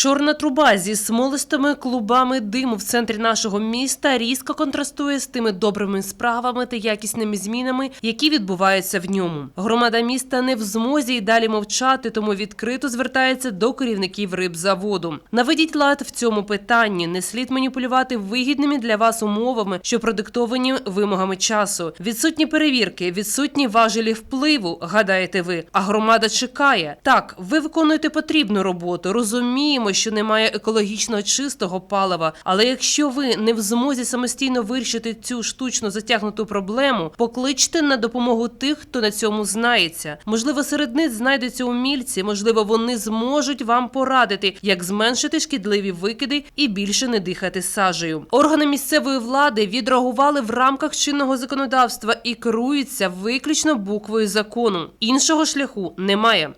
Чорна труба зі смолистими клубами диму в центрі нашого міста різко контрастує з тими добрими справами та якісними змінами, які відбуваються в ньому. Громада міста не в змозі й далі мовчати, тому відкрито звертається до керівників рибзаводу. Наведіть лад в цьому питанні. Не слід маніпулювати вигідними для вас умовами, що продиктовані вимогами часу. Відсутні перевірки, відсутні важелі впливу. Гадаєте ви, а громада чекає. Так, ви виконуєте потрібну роботу. Розуміємо, що немає екологічно чистого палива. Але якщо ви не в змозі самостійно вирішити цю штучно затягнуту проблему, покличте на допомогу тих, хто на цьому знається. Можливо, серед них знайдуться умільці, можливо, вони зможуть вам порадити, як зменшити шкідливі викиди і більше не дихати сажею. Органи місцевої влади відреагували в рамках чинного законодавства і керуються виключно буквою закону. Іншого шляху немає.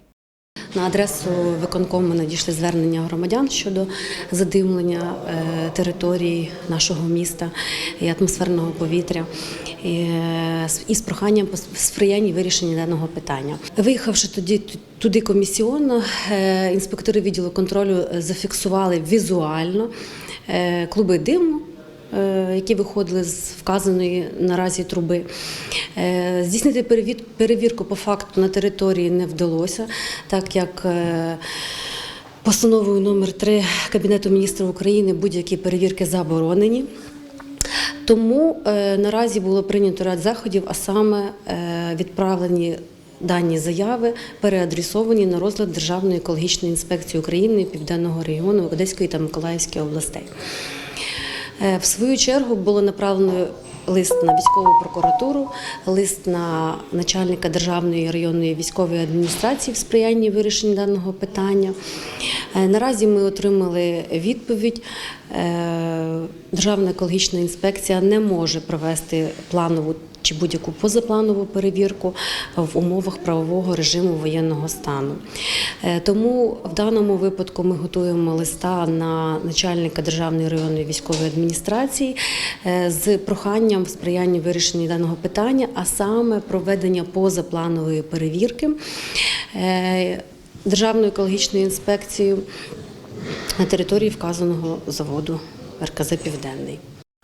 На адресу виконкому надійшли звернення громадян щодо задимлення е, території нашого міста і атмосферного повітря і, е, проханням сприяння вирішенні даного питання. Виїхавши тоді туди комісіонно, е, інспектори відділу контролю зафіксували візуально клуби диму. Е, Які виходили з вказаної наразі труби. Е, Здійснити перевірку по факту на території не вдалося, так як е, постановою номер 3 Кабінету міністрів України будь-які перевірки заборонені. Тому наразі було прийнято ряд заходів, а саме відправлені дані заяви, переадресовані на розгляд Державної екологічної інспекції України Південного регіону Одеської та Миколаївської областей. Е, В свою чергу було направлено лист на військову прокуратуру, лист на начальника Державної районної військової адміністрації в сприянні вирішенню даного питання. Е, Наразі ми отримали відповідь. Е, Державна екологічна інспекція не може провести планову чи будь-яку позапланову перевірку в умовах правового режиму воєнного стану. Е, Тому в даному випадку ми готуємо листа на начальника Державної районної військової адміністрації з проханням в сприянні вирішенні даного питання, а саме проведення позапланової перевірки Державною екологічною інспекцією на території вказаного заводу РКЗ Південний.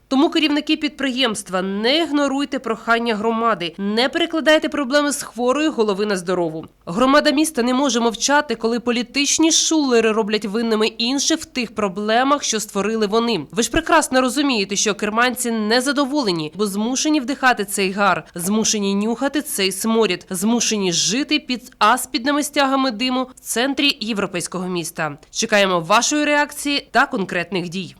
Тому керівники підприємства не ігноруйте прохання громади, не перекладайте проблеми з хворої голови на здорову. Громада міста не може мовчати, коли політичні шулери роблять винними інших в тих проблемах, що створили вони. Ви ж прекрасно розумієте, що керманці не задоволені, бо змушені вдихати цей гар, змушені нюхати цей сморід, змушені жити під аспідними стягами диму в центрі європейського міста. Чекаємо вашої реакції та конкретних дій.